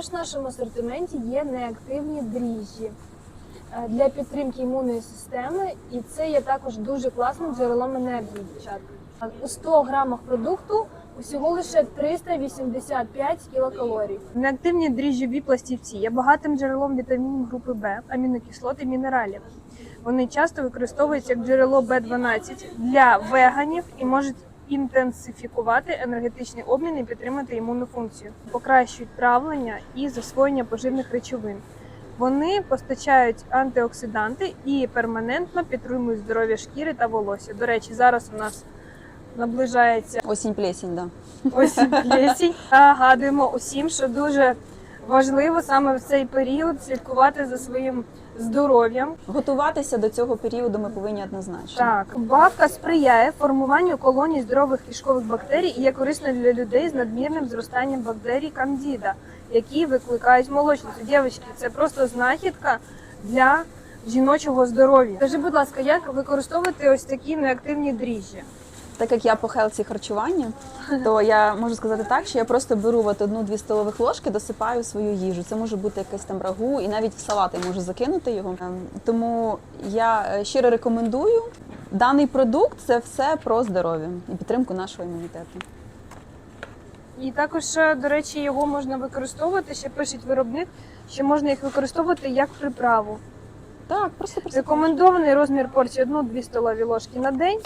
Також в нашому асортименті є неактивні дріжджі е, для підтримки імунної системи, і це є також дуже класним джерелом енергії, дівчат. У 100 грамах продукту усього лише 385 кілокалорій. Неактивні дріжджові пластівці є багатим джерелом вітамінів групи Б, амінокислот і мінералів. Вони часто використовуються як джерело Б12 для веганів і можуть інтенсифікувати енергетичний обмін і підтримати імунну функцію, покращують травлення і засвоєння поживних речовин. Вони постачають антиоксиданти і перманентно підтримують здоров'я шкіри та волосся. До речі, зараз у нас наближається Осінь плесінь, да. осінь плесінь. Нагадуємо усім, що дуже важливо саме в цей період слідкувати за своїм здоров'ям. Готуватися до цього періоду ми повинні однозначно. Так, бабка сприяє формуванню колоній здорових кишкових бактерій і є корисною для людей з надмірним зростанням бактерій кандіда, які викликають молочницю. Дівчатки, це просто знахідка для жіночого здоров'я. Скажи, будь ласка, як використовувати ось такі неактивні дріжджі? Так як я по хелсі харчування, то я можу сказати так, що я просто беру от одну-дві столових ложки, досипаю свою їжу. Це може бути якесь там рагу, і навіть в салат я можу закинути його. Ем, Тому я е, щиро рекомендую. Даний продукт це все про здоров'я і підтримку нашого імунітету. І також, е, до речі, його можна використовувати, ще пишуть виробник, що можна їх використовувати як приправу. Так, просто присипаєш. Рекомендований розмір порції 1-2 столові ложки на день.